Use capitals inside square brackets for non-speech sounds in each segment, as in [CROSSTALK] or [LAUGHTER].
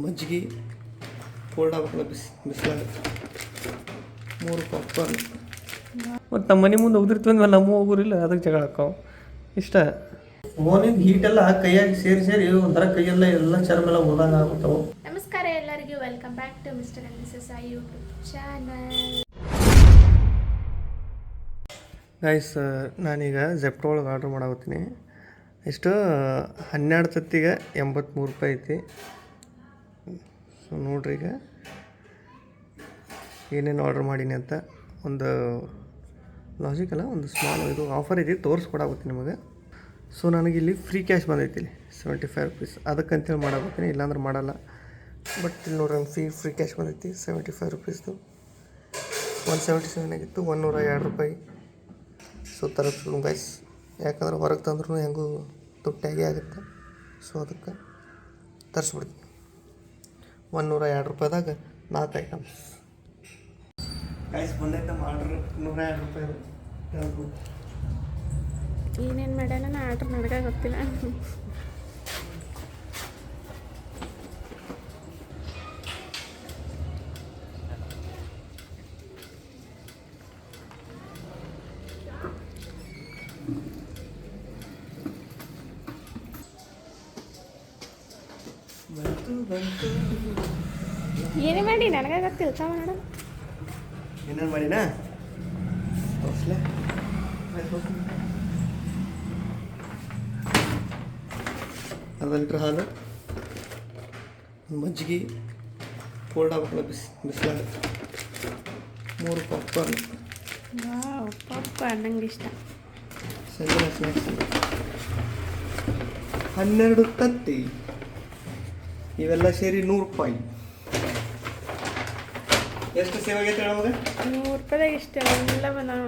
ಮಜ್ಜಿಗೆ ಫೋಲ್ಡ್ ಆಗ್ಬೇಕಲ್ಲ ಬಿಸಿ ಬಿಸಿಲಾಗ. ಮೂರು ಪಾಪ್ಕಾರ್ನ್ ಮತ್ತು ನಮ್ಮ ಮನೆ ಮುಂದೆ ಹೋಗ್ತಿರ್ತೀವಿ ನಮ್ಮ ಹೋಗೋರಿಲ್ಲ ಅದಕ್ಕೆ ಜಗಳ ಹಾಕೋ. ಇಷ್ಟ? ಫೋನಿಂದ ಹೀಟೆಲ್ಲ ಕೈಯಾಗಿ ಸೇರಿ ಸೇರಿ ಒಂಥರ ಕೈಯೆಲ್ಲ ಎಲ್ಲ ಚರ್ಮ ಎಲ್ಲ ಹೋದಂಗೆ ಆಗ್ಬಿಟ್ಟವು ನಮಸ್ಕಾರ ಎಲ್ಲರಿಗೂ welcome back to mister and missus I YouTube channel guys ನಾನೀಗ ಜೆಪ್ಟೋ ಒಳಗೆ ಆರ್ಡ್ರ್ ಮಾಡಾಕತ್ತೀನಿ. ಇಷ್ಟು ಹನ್ನೆರಡು ತತ್ತಿಗೆ ಎಂಬತ್ತ್ಮೂರು ರೂಪಾಯಿ ಐತಿ. ಸೊ ನೋಡ್ರಿ ಈಗ ಏನೇನು ಆರ್ಡ್ರ್ ಮಾಡೀನಿ ಅಂತ ಒಂದು ಲಾಜಿಕ್ ಅಲ್ಲ, ಒಂದು ಸ್ಮಾಲ್ ಇದು ಆಫರ್ ಇದೆ ತೋರಿಸ್ಕೊಡಾಗುತ್ತೆ ನಿಮಗೆ. ಸೊ ನನಗಿಲ್ಲಿ ಫ್ರೀ ಕ್ಯಾಶ್ ಬಂದೈತಿ ಇಲ್ಲಿ ಸೆವೆಂಟಿ ಫೈವ್ ರುಪೀಸ್ ಅದಕ್ಕಂತೇಳಿ ಮಾಡಾಕತ್ತೀನಿ, ಇಲ್ಲಾಂದ್ರೆ ಮಾಡಲ್ಲ. ಬಟ್ ಇಲ್ಲಿ ನೋಡ್ರಿ ಫ್ರೀ ಫ್ರೀ ಕ್ಯಾಶ್ ಬಂದೈತಿ ಸೆವೆಂಟಿ ಫೈವ್ ರುಪೀಸ್ದು ಒನ್ ಸೆವೆಂಟಿ ಸೆವೆನ್ ಆಗಿತ್ತು ಒನ್ನೂರ ಎರಡು ರೂಪಾಯಿ. ಸೊ ತರಬೇಕು ಗೈಸ್ ಯಾಕಂದ್ರೆ ಹೊರಗೆ ತಂದ್ರೂ ಹೆಂಗೂ ತುಟ್ಟಾಗೆ ಆಗುತ್ತೆ. ಸೊ ಅದಕ್ಕೆ ತರಿಸ್ಬಿಡ್ತೀನಿ. ಒನ್ನೂರ ಎರಡು ರೂಪಾಯಿದಾಗ ನಾಲ್ಕು ಐಟಮ್ಸ್ ಗೈಸ್ ಬಂದೈತೆ ಆರ್ಡ್ರ್ ನೂರ ಎರಡು ರೂಪಾಯಿ ಏನೇನು ಮಾಡ್ಯಾನ? ನಾ ಆರ್ಡ್ರ್ ನನಗೆ ಗೊತ್ತಿಲ್ಲ. ಏನೇ ಮಾಡಿ ನನಗೆ ಗೊತ್ತಿಲ್ಲ ತಾವ ನೋಡ. ಏನೇನು ಮಾಡಿನಾ? ಅರ್ಧ ಲೀಟ್ರ್ ಹಾಲು. ಮಜ್ಜಿಗೆ ಕೋಲ್ಡ್ ಆಗ್ಬೇಕಲ್ಲ ಬಿಸಿ ಬಿಸಿಲಾಗ ಮೂರು ಪಾಪ್ಕಾರ್ನ್ ಪಾಪ್ಕಾರ್ನ್ ನಂಗೆ ಇಷ್ಟ. ಸಂಜೆ ಸ್ನ್ಯಾಕ್ಸ್ ಹನ್ನೆರಡು ತತ್ತಿ. ಇವೆಲ್ಲ ಸೇರಿ ನೂರು ರೂಪಾಯಿ ಎಷ್ಟು ಸೇವ್ ಆಗೈತೆ ನಮಗೆ ನೂರು ರೂಪಾಯಿದಾಗ ಇಷ್ಟ ಎಲ್ಲ ಬಂದಾವ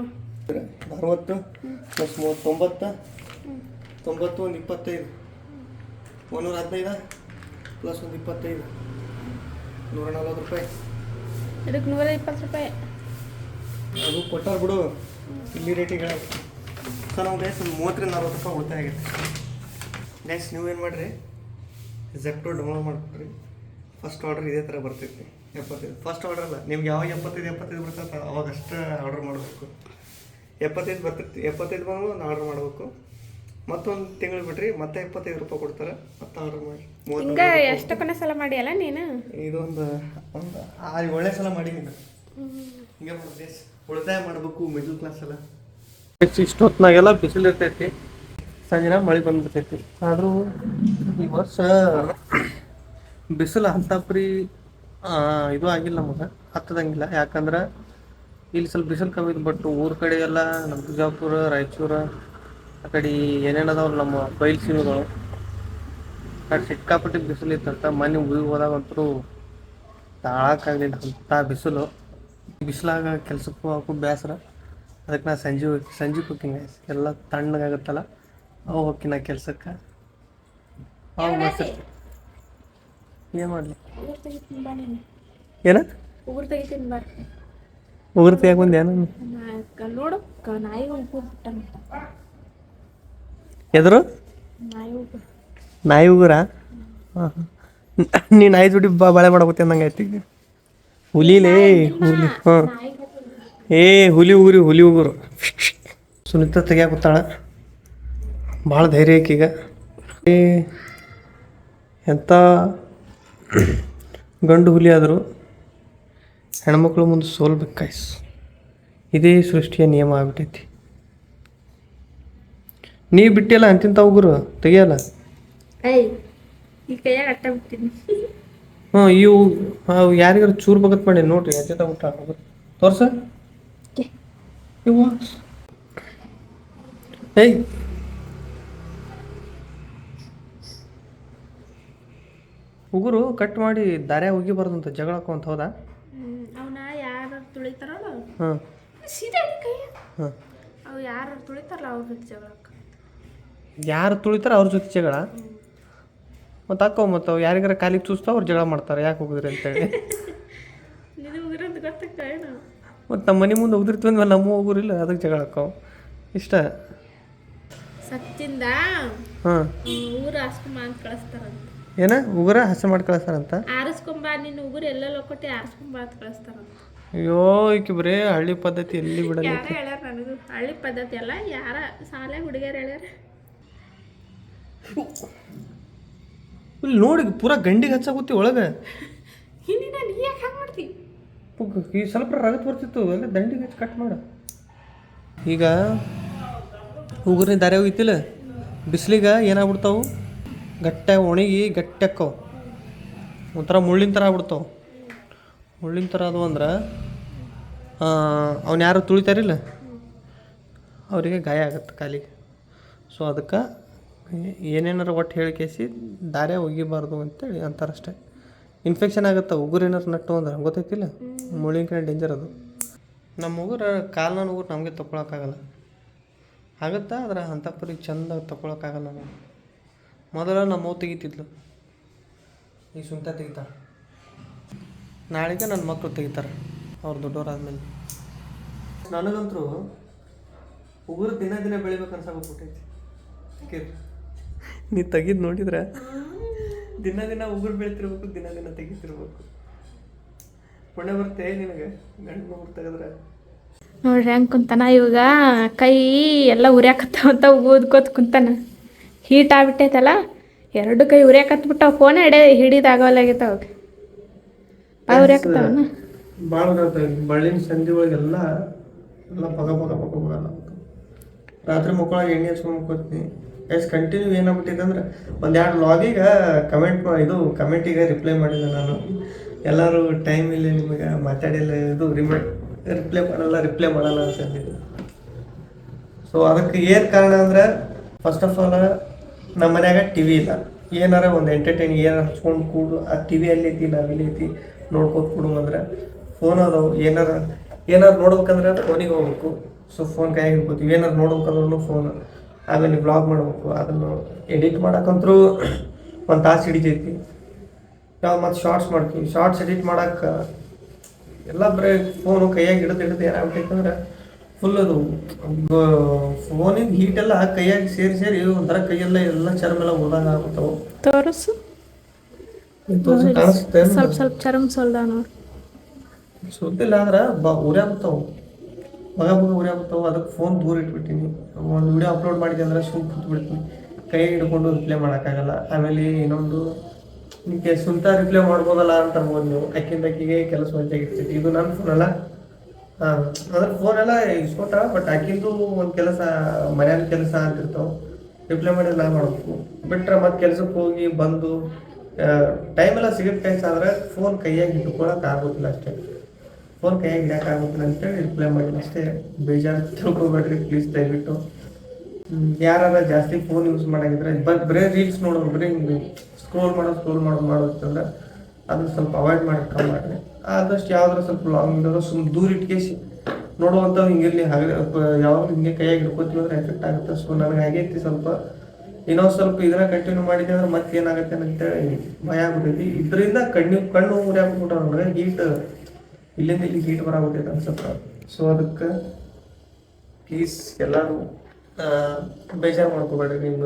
ಅರವತ್ತು ಪ್ಲಸ್ ಮೂವತ್ತು ತೊಂಬತ್ತು. ತೊಂಬತ್ತು ಒಂದು ಇಪ್ಪತ್ತೈದು. ಒಂದೂರ ಹದಿನೈದು? ಪ್ಲಸ್ ಒಂದು ಇಪ್ಪತ್ತೈದು. ನೂರ ನಲ್ವತ್ತು ರೂಪಾಯಿ. ಇದಕ್ಕೆ ನೂರ ಇಪ್ಪತ್ತು ರೂಪಾಯಿ. ಅದು ಕೊಟ್ಟಾರ ಬಿಡು. ಇಲ್ಲಿ ರೇಟಿಗೆ ಸರ್ ನಾವು ಗೈಸ್ ಒಂದು ಮೂವತ್ತರಿಂದ ನಲ್ವತ್ತು ರೂಪಾಯಿ ಉಳಿತಾಯ ಆಗೈತೆ. ಗೈಸ್ ನೀವೇನು ಮಾಡಿರಿ? ಜೆಪ್ಟೋ ಡೌನ್ಲೋಡ್ ಮಾಡಿಕೊಡ್ರಿ ಫಸ್ಟ್ ಆರ್ಡರ್ ಇದೇ ಥರ ಬರ್ತೈತಿ. ಎಪ್ಪತ್ತೈದು. ಫಸ್ಟ್ ಆರ್ಡರ್ ಅಲ್ಲ ನಿಮ್ಗೆ ಯಾವಾಗ ಎಪ್ಪತ್ತೈದು ಎಪ್ಪತ್ತೈದು ಬರ್ತೈತೆ ಅವಾಗ ಅಷ್ಟೇ ಆರ್ಡರ್ ಮಾಡಬೇಕು. ಎಪ್ಪತ್ತೈದು ಬರ್ತೈತಿ ಎಪ್ಪತ್ತೈದು ಬಂದು ಒಂದು ಆರ್ಡರ್ ಮಾಡಬೇಕು. ಮತ್ತೊಂದು ತಿಂಗಳು ಬಿಡ್ರಿ ಮತ್ತೆ ಎಪ್ಪತ್ತೈದು ರೂಪಾಯಿ ಕೊಡ್ತಾರೆ. ಮತ್ತೆ ಆರ್ಡರ್ ಮಾಡಿ. ಹಿಂಗೆ ಎಷ್ಟು ಕೊನೆ ಸಲ ಮಾಡಿಯಲ್ಲ ನೀನು? ಇದೊಂದು ಒಂದು ಆರು ಒಳ್ಳೆ ಸಲ ಮಾಡಿ ನೀನು. ಹಿಂಗೆ ಉಳಿತಾಯ ಮಾಡಬೇಕು ಮಿಡ್ಲ್ ಕ್ಲಾಸ್ ಎಲ್ಲ ಇಷ್ಟೊತ್ತಿನಾಗೆಲ್ಲ ಬಿಸಿಲು ಇರ್ತೈತಿ ಸಂಜೆನ ಮಳೆ ಬಂದ್ಬಿಡ್ತೈತಿ ಆದರೂ ಈ ವರ್ಷ ಬಿಸಿಲು ಅಂತಾಪ್ರಿ ಇದು ಆಗಿಲ್ಲ ನಮಗೆ ಹತ್ತದಂಗಿಲ್ಲ. ಯಾಕಂದ್ರೆ ಇಲ್ಲಿ ಸ್ವಲ್ಪ ಬಿಸಿಲು ಕಮ್ಮಿ ಇದೆ ಬಟ್ ಊರ ಕಡೆ ಎಲ್ಲ ನಮ್ಮ ಬಿಜಾಪುರ, ರಾಯಚೂರು, ಆ ಕಡೆ ಏನೇನು ನಮ್ಮ ಬಯಲು ಸೀಮೆಗಳು. ಆ ಸಿಕ್ಕಾಪಟ್ಟೆ ಬಿಸಿಲು ಇತ್ತಂತ ಮನೆ ಊರಿಗೆ ಹೋದಾಗಂತೂ ತಾಳಕ್ಕಾಗಲಿಲ್ಲ ಅಂಥ ಬಿಸಿಲು. ಬಿಸಿಲಾಗ ಕೆಲ್ಸಕ್ಕೂ ಹಾಕು ಬೇಸರ ಅದಕ್ಕೆ ನಾ ಸಂಜೆ ಸಂಜೆ ಕುಕ್ಕಿಂಗ್ ಎಲ್ಲ ತಣ್ಣಗಾಗುತ್ತಲ್ಲ. ಅವು ಹೋಗಿ ನಾ ಕೆಲ್ಸಕ್ಕೆ ಅವು ಮಸ್ತ್ ಏನು ಮಾಡಲಿ? ಏನ? ಉಗುರು ತೆಗಿತೀನಿ ಬಾ. ಉಗುರು ತೆಗಿಯಕ್ಕೆ ಬಂದು ಏನು ನೋಡು ನಾಯಿ ಉಗುರು ಎದುರು? ನಾಯಿ ಉಗುರು. ನೀ ನಾಯಿ ಜೋಡಿ ಬಾ ಬಾಳೆ ಮಾಡಬೇಕು ಅಂದಂಗೆ ಆಯ್ತು ಈಗ. ಹುಲಿಲೇ ಹುಲಿ ಹಾಂ. ಏ ಹುಲಿ ಉಗುರಿ ಹುಲಿ ಉಗುರು. ಸುನಿತಾ ತೆಗಿಯಾಕತ್ತಾಳ ಭಾಳ ಧೈರ್ಯ ಈಗ. ಎಂಥ ಗಂಡು ಹುಲಿ ಆದರೂ ಹೆಣ್ಮಕ್ಳು ಮುಂದೆ ಸೋಲ್ಬೇಕಾಯ್ಸ್ ಇದೇ ಸೃಷ್ಟಿಯ ನಿಯಮ ಆಗ್ಬಿಟ್ಟೈತಿ. ನೀ ಬಿಟ್ಟಿಲ್ಲ ಅಂತಿಂತ ಉಗುರು ತೆಗಿಯಲ್ಲ? ಹ್ಞೂ ಇವು ಅವು ಯಾರಿಗಾರು ಚೂರು ಬಗತ್ ಮಾಡಿ ನೋಡ್ರಿ ಅಜ್ಜತ ಊಟ ತೋರ್ಸ. ಇವ ಏಯ್ ಉಗುರು ಕಟ್ ಮಾಡಿ ದಾರ್ಯ ಹೋಗಿಬಾರ್ದಂತ ಜಗಳಕ್ಕೊಂತ ಹೌದಾ? ಅವನ ಯಾರು ತುಳಿತಾರಲ್ಲ ಹಾಂ. ಸೀದಾ ಹಿಡಿ ಹಾಂ. ಅವು ಯಾರು ತುಳಿತಾರಲ್ಲ ಅವ್ರ ಜೊತೆ ಜಗಳಕ್ಕೆ. ಯಾರು ತುಳಿತಾರ ಅವ್ರ ಜೊತೆ ಜಗಳ? ಮತ್ತು ಅಕ್ಕ ಮತ್ತು ಅವು ಯಾರಿಗಾರ ಕಾಲಿಗೆ ಚೂಸ್ತಾವ ಅವ್ರು ಜಗಳ ಮಾಡ್ತಾರೆ ಯಾಕೆ ಹೋಗಿದ್ರಿ ಅಂತೇಳಿ [LAUGHS] ನಿನಗೆ ಹೋಗಿರೋದು ಗೊತ್ತಾಗ್ತಾ ಏನು ಮತ್ತು ನಮ್ಮ ಮನೆ ಮುಂದೆ ಹೋಗಿರ್ತೀವಿ ಅಂದ್ಮೇಲೆ ನಮ್ಮ ಹೋಗುರಿಲ್ಲ ಅದಕ್ಕೆ ಜಗಳ ಆಕ್ಕವು ಇಷ್ಟ? ಸತ್ತಿಂದ ಹಾಂ. ಊರ ಅಷ್ಟು ಅಂತ ಕಳಿಸ್ತಾರಂತ. ಏನ? ಉಗುರ ಹಸೆ ಮಾಡಿ ಕಳಿಸ್ತಾರಂತ? ಆರಿಸ್ಕೊಂಬ ನಿನ್ನ ಉಗುರು ಎಲ್ಲ ಕೊಟ್ಟು ಆರಿಸ್ಕೊಂಬ ಅಂತ ಕಳಿಸ್ತಾರ ಅಯ್ಯೋ ಈಕಿ ಬರೇ ಹಳ್ಳಿ ಪದ್ಧತಿ ಎಲ್ಲಿ ಬಿಡಲ್ಲ ಯಾರ ಹೇಳ್ಯಾರ ನನಗೂ? ಹಳ್ಳಿ ಪದ್ಧತಿ ಅಲ್ಲ ಯಾರ ಸಾಲೆ ಹುಡುಗಿಯರು ಹೇಳ್ಯಾರ? ಇಲ್ಲಿ ನೋಡಿ ಪೂರಾ ಗಂಡಿಗೆ ಹಚ್ಚಾಗುತ್ತಿ ಒಳಗೆ. ಹಿಂದಿನ ನೀ ಯಾಕೆ ಹಂಗೆ ಮಾಡ್ತಿ? ಈ ಸ್ವಲ್ಪ ರಗತ್ ಬರ್ತಿತ್ತು ಎಲ್ಲ ದಂಡಿಗೆ ಹಚ್ಚಿ ಕಟ್ ಮಾಡು. ಈಗ ಉಗುರಿನ ದಾರಿ ಹೋಗಿತ್ತಿಲ್ಲ? ಬಿಸಿಲಿಗೆ ಏನಾಗ್ಬಿಡ್ತಾವು? ಗಟ್ಟೆ ಒಣಗಿ ಗಟ್ಟಿ ಅಕ್ಕವು ಒಂಥರ ಮುಳ್ಳಿನ ಥರ ಆಗ್ಬಿಡ್ತಾವೆ. ಮುಳ್ಳಿನ ಥರ ಅದು ಅಂದ್ರೆ ಅವ್ನು ಯಾರು ತುಳಿತಾರಿಲ್ಲ ಅವರಿಗೆ ಗಾಯ ಆಗತ್ತೆ ಕಾಲಿಗೆ. ಸೊ ಅದಕ್ಕೆ ಏನೇನಾರು ಒಟ್ಟು ಹೇಳಿಕೇಸಿ ದಾರೆ ಒಗಿಬಾರ್ದು ಅಂತೇಳಿ ಅಂತಾರಷ್ಟೇ ಇನ್ಫೆಕ್ಷನ್ ಆಗುತ್ತೆ, ಉಗುರು ಏನಾರು ನಟ್ಟು ಅಂದ್ರೆ, ಗೊತ್ತೈತಿಲ್ಲ? ಮುಳ್ಳಿನ ಕಡೆ ಡೇಂಜರ್ ಅದು. ನಮ್ಮ ಉಗುರು ಕಾಲ್ನ ಉಗುರು ನಮಗೆ ತಗೊಳಕ್ಕಾಗಲ್ಲ ಆಗುತ್ತಾ? ಆದ್ರೆ ಅಂಥ ಪರಿ ಚಂದ ತಗೊಳಕ್ಕಾಗಲ್ಲ ನಾವು. ಮೊದಲ ನಮ್ಮ ಅವ್ವ ತೆಗಿತಿದ್ಲು. ಈಗ ಸುಂಟ ತೆಗಿತಾಳೆ ನಾಳೆಗೆ ನನ್ನ ಮಕ್ಕಳು ತೆಗಿತಾರೆ. ಅವ್ರು ದೊಡ್ಡವರಾದ್ಮೇಲೆ. ನನಗಂತರೂ ಉಗುರು ದಿನ ದಿನ ಬೆಳಿಬೇಕು ಅನ್ಸಾಗ್ಬಿಟ್ಟೈತಿ ನೀ ತೆಗಿದ್ ನೋಡಿದ್ರೆ? ದಿನ ದಿನ ಉಗುರು ಬೆಳಿತಿರ್ಬೇಕು, ದಿನ ದಿನ ತೆಗಿತಿರ್ಬೇಕು. ಪುಣ್ಯ ಬರ್ತೇ ನಿನಗೆ. ಗಂಡು ಮಗು ತೆಗೆದ್ರೆ. ನೋಡ್ರಿ ಹೆಂಗೆ ಕುಂತಾನ ಇವಾಗ ಕೈ ಎಲ್ಲ ಉರಿಯಾಕತ್ತಾವಂತ ಊದ್ಕೋತ ಕುಂತಾನ. ಹೀಟ್ ಆಗ್ಬಿಟ್ಟೈತಲ್ಲ? ಎರಡು ಕೈ ಉರಿಯಾಕತ್ಬಿಟ್ಟಾವ ಫೋನ್ ಹಿಡಿ ಹಿಡಿದಾಗವಲ್ಲಾಗೈತಾವ ಭಾಳ ಉರಿಯಾಕತ್ತಾವನ ಭಾಳ ಬಳ್ಳಿನ ಸಂಧಿ ಒಳಗೆಲ್ಲ ಎಲ್ಲ ಪಗ ಪಗ ಪಗ ಬರಲ್ಲ. ರಾತ್ರಿ ಮಕ್ಕಳಾಗ ಎಣ್ಣೆ ಹಚ್ಕೊಂಡು ಮುಕ್ಕೋತೀನಿ ಎಷ್ಟು ಕಂಟಿನ್ಯೂ ಏನಾಗ್ಬಿಟ್ಟಿದೆ ಅಂದ್ರೆ ಒಂದೆರಡು ಎರಡು ಲಾಗಿಗೆ ಕಮೆಂಟ್ ಇದು ಕಮೆಂಟಿಗೆ ರಿಪ್ಲೈ ಮಾಡಿದೆ ನಾನು. ಎಲ್ಲರೂ ಟೈಮ್ ಇಲ್ಲ ನಿಮಗೆ ಮಾತಾಡಿಲ್ಲ ಇದು ರಿಮೈ ರಿಪ್ಲೈ ಮಾಡಲ್ಲ ರಿಪ್ಲೈ ಮಾಡಲ್ಲ ಅಂತ ಹೇಳಿದ್ದು ಸೊ ಅದಕ್ಕೆ ಏನು ಕಾರಣ ಅಂದ್ರೆ ಫಸ್ಟ್ ಆಫ್ ಆಲ್ ನಮ್ಮ ಮನ್ಯಾಗ ಟಿ ವಿ ಇಲ್ಲ. ಏನಾರ ಒಂದು ಎಂಟರ್ಟೈನ್ ಏನಾರ ಹಚ್ಕೊಂಡು ಕೂಡು, ಆ ಟಿ ವಿ ಅಲ್ಲಿ ಐತಿ, ನಾವು ಇಲ್ಲಿ ಐತಿ, ನೋಡ್ಕೋತ ಕೊಡು ಅಂದ್ರೆ ಫೋನ್ ಅದಾವು. ಏನಾರ, ಏನಾರು ನೋಡ್ಬೇಕಂದ್ರೆ ಫೋನಿಗೆ ಹೋಗ್ಬೇಕು. ಸೊ ಫೋನ್ ಕೈಯಾಗಿ ಹಿಡ್ಕೋತೀವಿ. ಏನಾರು ನೋಡ್ಬೇಕಂದ್ರೂ ಫೋನ್ ಆಮೇಲೆ ಬ್ಲಾಗ್ ಮಾಡ್ಬೇಕು. ಅದನ್ನು ಎಡಿಟ್ ಮಾಡೋಕ್ಕಂತರೂ ಒಂದು ತಾಸು ಹಿಡಿತೈತಿ. ನಾವು ಮತ್ತು ಶಾರ್ಟ್ಸ್ ಮಾಡ್ತೀವಿ. ಶಾರ್ಟ್ಸ್ ಎಡಿಟ್ ಮಾಡಕ್ಕೆ ಎಲ್ಲ ಬರೀ ಫೋನು ಕೈಯಾಗಿ ಹಿಡಿದು ಹಿಡಿದು ಏನಾಗ್ಬಿಟ್ಟೈತೆ ಅಂದ್ರೆ ಫುಲ್ ಅದು. ಫೋನಿನ ಹೀಟ್ ಎಲ್ಲ ಕೈಯಾಗಿ ಸೇರಿ ಸೇರಿ ಒಂಥರ ಕೈಯೆಲ್ಲ ಎಲ್ಲ ಚರ್ಮ ಎಲ್ಲ ಹೋದಾಗ ಆಗ್ಬಿಟ್ಟವು ತೋರಿಸು. ಕಾಣಿಸುತ್ತೆ ಸ್ವಲ್ಪ ಸ್ವಲ್ಪ ಚರ್ಮ ಸೊಲ್ದ ನೋಡಿ. ಸುದ್ದಿಲ್ಲ ಆದ್ರೆ ಬ ಉರಿಯಾಗ್ಬಿಡ್ತಾವೆ ಮಗ ಮಗ ಉರಿಯಾಗ್ಬಿಡ್ತಾವೆ ಅದಕ್ಕೆ ಫೋನ್ ದೂರ ಇಟ್ಬಿಟ್ಟಿನಿ. ಒಂದು ವಿಡಿಯೋ ಅಪ್ಲೋಡ್ ಮಾಡಿದೆ ಅಂದ್ರೆ ಸುಮ್ಮನೆ ಕೂತ್ ಬಿಡ್ತೀನಿ ಕೈ ಹಿಡ್ಕೊಂಡು ರಿಪ್ಲೈ ಮಾಡೋಕ್ಕಾಗಲ್ಲ. ಆಮೇಲೆ ಇನ್ನೊಂದು ನಿಮಗೆ ಸುಂತ ರಿಪ್ಲೈ ಮಾಡ್ಬೋದಲ್ಲ ಅಂತ ಅನ್ಬೋದು ನೀವು. ಅಕ್ಕಿಂದ ಅಕ್ಕಿಗೆ ಕೆಲಸ ಮಂಚಾಗಿರ್ತೈತಿ ಇದು ನನ್ನ ಫೋನ್ ಅಲ್ಲ? ಅಂದ್ರೆ ಫೋನ್ ಎಲ್ಲ ಇಸ್ಕೊತಾಳ ಬಟ್ ಆಕಿಂದು ಒಂದು ಕೆಲಸ ಮನ್ಯಾನ ಕೆಲಸ ಅಂತಿರ್ತಾವ ರಿಪ್ಲೈ ಮಾಡಿದ್ರೆ ನಾ ಮಾಡ್ಬೇಕು. ಬಿಟ್ರೆ ಮತ್ತೆ ಕೆಲ್ಸಕ್ಕೆ ಹೋಗಿ ಬಂದು ಟೈಮ್ ಎಲ್ಲ ಸಿಗೋ ಟೈಮ್ಸ್ ಆದ್ರೆ ಫೋನ್ ಕೈಯಾಗಿ ಹಿಡ್ಕೊಳಕ್ ಆಗೋದಿಲ್ಲ ಅಷ್ಟೇ. ಫೋನ್ ಕೈಯಾಗಿ ಹಿಡಿಯಕ್ಕೆ ಆಗೋದಿಲ್ಲ ಅಂತೇಳಿ ರಿಪ್ಲೈ ಮಾಡಿ ಅಷ್ಟೇ ಬೇಜಾರು ತಿಳ್ಕೊಬೇಡ್ರಿ ಪ್ಲೀಸ್ ದಯವಿಟ್ಟು. ಯಾರು ಜಾಸ್ತಿ ಫೋನ್ ಯೂಸ್ ಮಾಡಾಗಿದ್ರೆ ಬಟ್ ಬರೀ ರೀಲ್ಸ್ ನೋಡೋದು ಬರೀ ಸ್ಕ್ರೋಲ್ ಮಾಡೋದು ಸ್ಕ್ರೋಲ್ ಮಾಡೋದು ಮಾಡೋದಂದ್ರೆ ಅದನ್ನ ಸ್ವಲ್ಪ ಅವಾಯ್ಡ್ ಮಾಡಿ ಕಮ್ಮಿ ಮಾಡಿರಿ. ಆದಷ್ಟು ಯಾವ್ದಾರ ಸ್ವಲ್ಪ ಲಾಂಗ್ ವಿಡಿಯೋ ಸುಮ್ ದೂರ ಇಟ್ಕೇಸಿ. ನೋಡುವಂಥ ಹಿಂಗಿರ್ಲಿ, ಹಾಗೆ ಯಾವಾಗ ಹಿಂಗೆ ಕೈಯಾಗಿ ಹಿಡ್ಕೋತೀವಿ ಅಂದ್ರೆ ಎಫೆಕ್ಟ್ ಆಗುತ್ತೆ. ಸೊ ನನಗೆ ಆಗೈತಿ ಸ್ವಲ್ಪ, ಇನ್ನೊಂದು ಸ್ವಲ್ಪ ಇದನ್ನ ಕಂಟಿನ್ಯೂ ಮಾಡಿದೆ ಅಂದ್ರೆ ಮತ್ತೆ ಏನಾಗುತ್ತೆ ಅಂತೇಳಿ ಭಯ ಆಗ್ಬಿಟ್ಟೈತಿ ಇದರಿಂದ ಕಣ್ಣು ಕಣ್ಣು ಉರಿ ಹಾಕ್ಬಿಟ್ಟು ನೋಡ್ರೆ ಹೀಟ್ ಇಲ್ಲಿಂದ ಇಲ್ಲಿ ಹೀಟ್ ಬರಾಗುತ್ತೆ ಅನ್ಸುತ್ತೆ. ಸೊ ಅದಕ್ಕೆ ಪ್ಲೀಸ್ ಎಲ್ಲರೂ ಬೇಜಾರು ಮಾಡ್ಕೋಬೇಡ್ರಿ. ನಿಮ್ಮ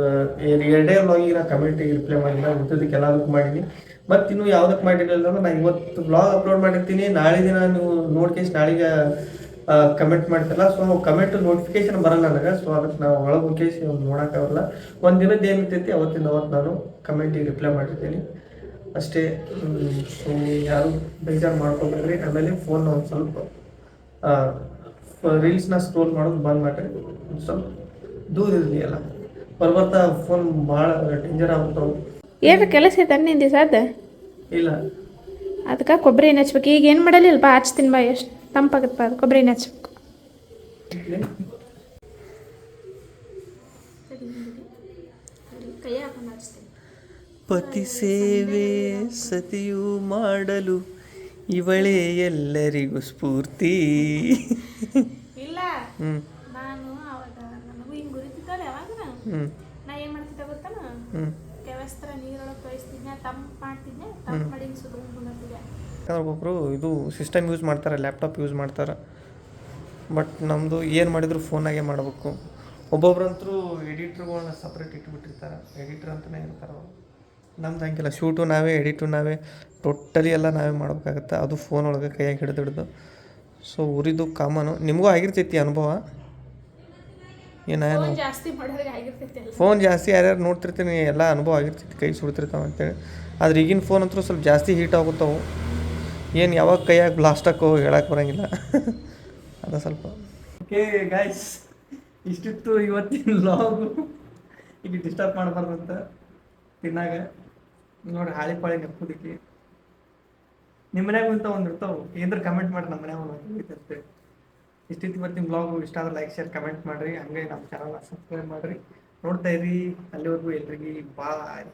ಎರಡೇ ವ್ಲಾಗಿಗೆ ನಾನು ಕಮೆಂಟಿಗೆ ರಿಪ್ಲೈ ಮಾಡಿಲ್ಲ ಉಳಿದಕ್ಕೆ ಎಲ್ಲದಕ್ಕೂ ಮಾಡೀನಿ. ಮತ್ತು ಇನ್ನು ಯಾವುದಕ್ಕೆ ಮಾಡಿರಲಿಲ್ಲ ಅಂದ್ರೆ ನಾನು ಇವತ್ತು ಬ್ಲಾಗ್ ಅಪ್ಲೋಡ್ ಮಾಡಿರ್ತೀನಿ. ನಾಳೆ ದಿನ ನೀವು ನೋಡ್ಕೇಶ್ ನಾಳೆಗೆ ಕಮೆಂಟ್ ಮಾಡ್ತಿಲ್ಲ ಸೊ ಕಮೆಂಟ್ ನೋಟಿಫಿಕೇಶನ್ ಬರಲ್ಲ ನನಗೆ. ಸೊ ಅದಕ್ಕೆ ನಾವು ಒಳಗೆ ಹೋಗೇಸಿ ನೋಡೋಕ್ಕಾಗಲ್ಲ ಒಂದು ದಿನದ ಏನಿರ್ತೈತಿ, ಅವತ್ತಿಂದ ಅವತ್ತು ನಾನು ಕಮೆಂಟಿಗೆ ರಿಪ್ಲೈ ಮಾಡಿರ್ತೀನಿ. ಅಷ್ಟೇ ಸೊ ಯಾರು ಬೇಜಾರು ಮಾಡ್ಕೋಬೇಕ್ರಿ ಆಮೇಲೆ ಫೋನ್ ಒಂದು ಸ್ವಲ್ಪ ರೀಲ್ಸ್ನ ಸ್ಕ್ರೋಲ್ ಮಾಡೋದು ಬಂದ್ ಮಾಡಿರಿ. ಸ್ವಲ್ಪ ದೂರ ಇರಲಿ ಅಲ್ಲ ಬರ್ಬರ್ತಾ ಫೋನ್ ಭಾಳ ಡೇಂಜರ್ ಆಗ್ಬಿಡ್ತಾವೆ. ಏನು ಕೆಲಸ ಐತೆ ನಿಂದು ಸಾಧ್ಯ ಇಲ್ಲ. ಅದಕ್ಕೆ ಕೊಬ್ಬರಿ ಎಣ್ಣೆ ಹಚ್ಬೇಕು. ಈಗ ಏನು ಮಾಡಲಿಲ್ಲ ಬಾ ಹಚ್ತೀನಿ ಬಾ ಎಷ್ಟು ತಂಪಾಗತ್ತಪ್ಪ ಅದು ಕೊಬ್ಬರಿ ಎಣ್ಣೆ ಹಚ್ಬೇಕು. ಪತಿ ಸೇವೆ ಸತಿಯು ಮಾಡಲು ಇವಳೇ ಎಲ್ಲರಿಗೂ ಸ್ಫೂರ್ತಿ. ಇಲ್ಲ. ಹ್ಞೂ ನಾನು ಅವಾಗ ನನಗೂ ಹಿಂಗೆ ಗುರಿತಿದ್ದಲ್ಲ ಯಾವಾಗ ಹ್ಞೂ ನಾ ಏನ್ ಮಾಡ್ತಿದ್ದೆ ಗೊತ್ತಾನ ಕೆವಸ್ತ್ರ ನೀರೊಳಗೆ ತಂಪ್ ಮಾಡ್ತಿದ್ದೆ ತಂಪ್ ಮಾಡಿ ಒಬ್ಬೊಬ್ಬರು ಇದು ಸಿಸ್ಟಮ್ ಯೂಸ್ ಮಾಡ್ತಾರೆ ಲ್ಯಾಪ್ಟಾಪ್ ಯೂಸ್ ಮಾಡ್ತಾರೆ. ಬಟ್ ನಮ್ಮದು ಏನು ಮಾಡಿದ್ರು ಫೋನಾಗೆ ಮಾಡಬೇಕು. ಒಬ್ಬೊಬ್ರಂತರೂ ಎಡಿಟ್ರ್ಗಳನ್ನ ಸಪ್ರೇಟ್ ಇಟ್ಬಿಟ್ಟಿರ್ತಾರೆ. ಎಡಿಟ್ರ್ ಅಂತಲೇ ಇರ್ತಾರೆ ಅವರು. ನಮ್ದು ಹಂಗಿಲ್ಲ. ಶೂಟು ನಾವೇ ಎಡಿಟು ನಾವೇ ಟೋಟಲಿ ಎಲ್ಲ ನಾವೇ ಮಾಡ್ಬೇಕಾಗತ್ತೆ. ಅದು ಫೋನ್ ಒಳಗೆ ಕೈಯಾಗಿ ಹಿಡಿದು ಹಿಡಿದು. ಸೊ ಉರಿದು ಕಾಮನು ನಿಮಗೂ ಆಗಿರ್ತೈತಿ ಅನುಭವ. ಏನೇನು ಫೋನ್ ಜಾಸ್ತಿ ಯಾರ್ಯಾರು ನೋಡ್ತಿರ್ತೀನಿ ಎಲ್ಲ ಅನುಭವ ಆಗಿರ್ತೈತಿ ಕೈ ಸುಡ್ತಿರ್ತಾವೆ ಅಂತೇಳಿ. ಆದ್ರೆ ಈಗಿನ ಫೋನ್ ಅಂತೂ ಸ್ವಲ್ಪ ಜಾಸ್ತಿ ಹೀಟ್ ಆಗುತ್ತವೆ. ಏನು ಯಾವಾಗ ಕೈಯಾಗ ಬ್ಲಾಸ್ಟ್ ಹಾಕೋ ಹೇಳಕ್ಕೆ ಬರೋಂಗಿಲ್ಲ. [LAUGHS] ಅದ ಸ್ವಲ್ಪ. ಓಕೆ ಗಾಯ್ಸ್ ಇಷ್ಟಿತ್ತು ಇವತ್ತಿನ ಲಾಗು ಈಗ ಡಿಸ್ಟರ್ಬ್ ಮಾಡಬಾರ್ದು ಅಂತ ತಿನ್ನಾಗ. ನೋಡಿ ಹಾಳಿ ಪಾಳಿ ನೆಪ್ಪುದಕ್ಕೆ. ನಿಮ್ಮ ಮನ್ಯಾಗ ಅಂತ ಒಂದು ಇರ್ತಾವೆ ಏನ್ರ ಕಮೆಂಟ್ ಮಾಡಿ ನಮ್ಮ ಮನ್ಯಾಗ ಒಂದು ಅಂತೇಳಿ ಇಷ್ಟಿತ್ತು ಇವತ್ತಿನ ಬ್ಲಾಗು ಇಷ್ಟ ಆದ್ರೆ ಲೈಕ್ ಶೇರ್ ಕಮೆಂಟ್ ಮಾಡಿರಿ. ಹಂಗೆ ನಮ್ಮ ಚಾನಲ್ನ ಸಬ್ಸ್ಕ್ರೈಬ್ ಮಾಡಿರಿ. ನೋಡ್ತಾ ಇರಿ. ಅಲ್ಲಿವರೆಗೂ ಎಲ್ರಿಗೂ ಬಾಯ್